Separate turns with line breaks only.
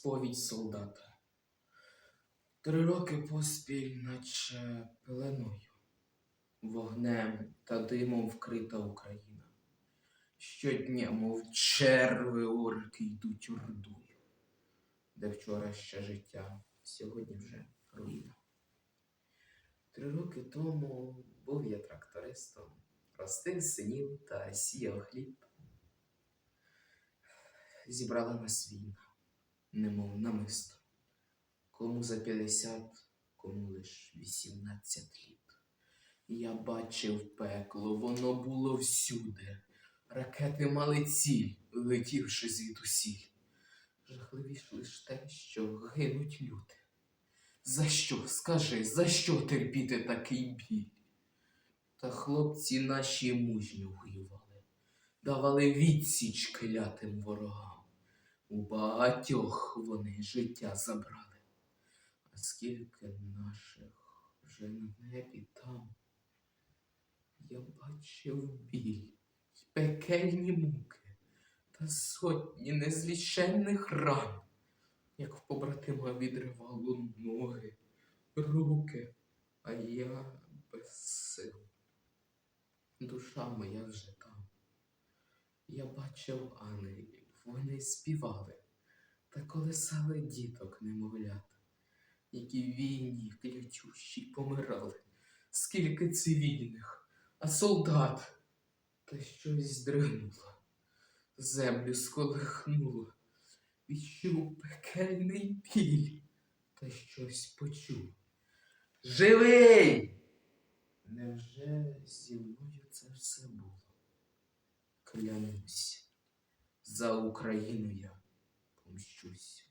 Сповідь солдата. Три роки поспіль, наче пеленою, вогнем та димом вкрита Україна. Щодня, мов черви орки йдуть ордою, де вчора ще життя, сьогодні вже руїна. Три роки тому був я трактористом, ростив синів та сіяв хліб. Зібрала нас війна, немов намисто. Кому за 50, кому лиш 18 літ. Я бачив пекло, воно було всюди. Ракети мали ціль, летівши звідусіль. Жахливіше лиш те, що гинуть люди. За що, скажи, за що терпіти такий біль? Та хлопці наші мужньо воювали, давали відсіч клятим ворогам. У багатьох вони життя забрали. А скільки наших вже на небі там, я бачив біль й пекельні муки та сотні незліченних ран, як в побратима відривало ноги, руки, а я без сил. Душа моя вже там. Я бачив ангелів, вони співали та колесали діток немовлят, які війні клячущі помирали, скільки цивільних, а солдат та щось здригнуло, землю сколихнуло, відчув пекельний біль та щось почув. Живий! Невже зі мною це все було? Клянусь, за Україну я помщусь.